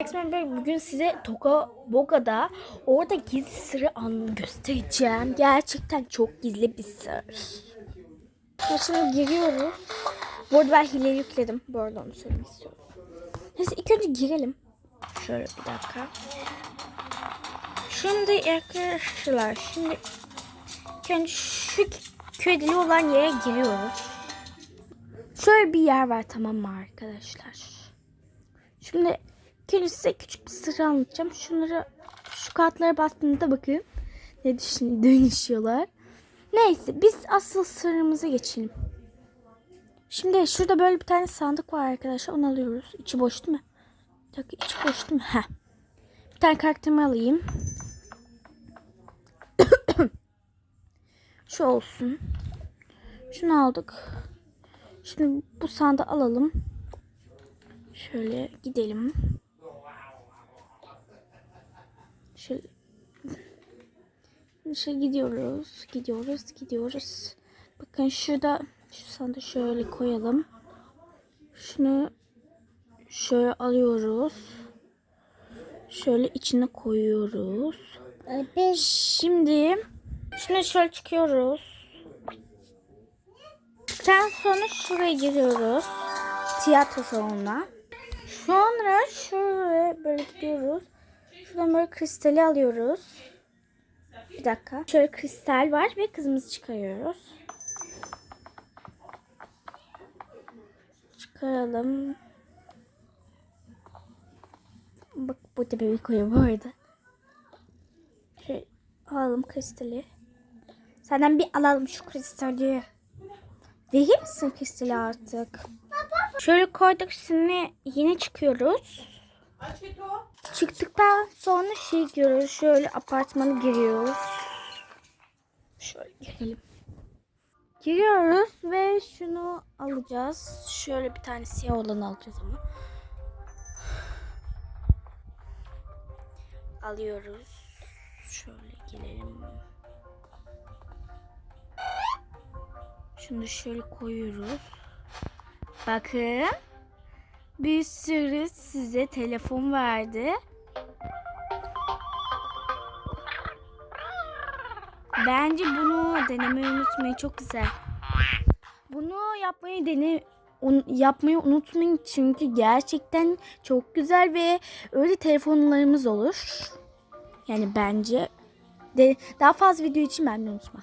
X-Men Bey bugün size Toka Boga'da orada gizli sırrı an göstereceğim. Gerçekten çok gizli bir sır. Şimdi giriyoruz. Bu arada ben hile yükledim. Bu arada onu söylemek istiyorum. Neyse ilk önce girelim. Şöyle bir dakika. Şimdi arkadaşlar şimdi ilk şu köydeli olan yere giriyoruz. Şöyle bir yer var tamam mı arkadaşlar? Şimdi Şimdi size küçük bir sır anlatacağım. Şunları şu kartlara bastığınızda bakın ne düşün, dönüşüyorlar. Neyse biz asıl sırrımıza geçelim. Şimdi şurada böyle bir tane sandık var arkadaşlar. Onu alıyoruz. İçi boş değil mi? Dakika içi boş değil mi? Heh. Bir tane karakterimi alayım. Şu olsun. Şunu aldık. Şimdi bu sandığı alalım. Şöyle gidelim. Şöyle şey gidiyoruz, gidiyoruz, gidiyoruz. Bakın şurada şu sandığı şöyle koyalım. Şunu şöyle alıyoruz. Şöyle içine koyuyoruz. Şimdi şimdi şöyle çıkıyoruz. Çıktıktan sonra şuraya giriyoruz. Tiyatro salonuna. Sonra şuraya böyle gidiyoruz. Şuradan böyle kristali alıyoruz. Bir dakika. Şöyle kristal var ve kızımızı çıkarıyoruz. Çıkaralım. Bak bu da bebek koyuyor bu arada. Şöyle alalım kristali. Senden bir alalım şu kristali. Verir misin kristali artık? Şöyle koyduk şimdi yine çıkıyoruz. Çıktıktan sonra şey giriyoruz. Şöyle apartmana giriyoruz. Şöyle girelim. Giriyoruz ve şunu alacağız. Şöyle bir tane siyah olanı alacağız ama. Alıyoruz. Şöyle gelelim. Şunu şöyle koyuyoruz. Bakın. Bir sürü size telefon verdi. Bence bunu denemeyi unutmayın. Çok güzel. Bunu yapmayı dene un- yapmayı unutmayın çünkü gerçekten çok güzel ve öyle telefonlarımız olur. Yani bence de daha fazla video için ben unutma.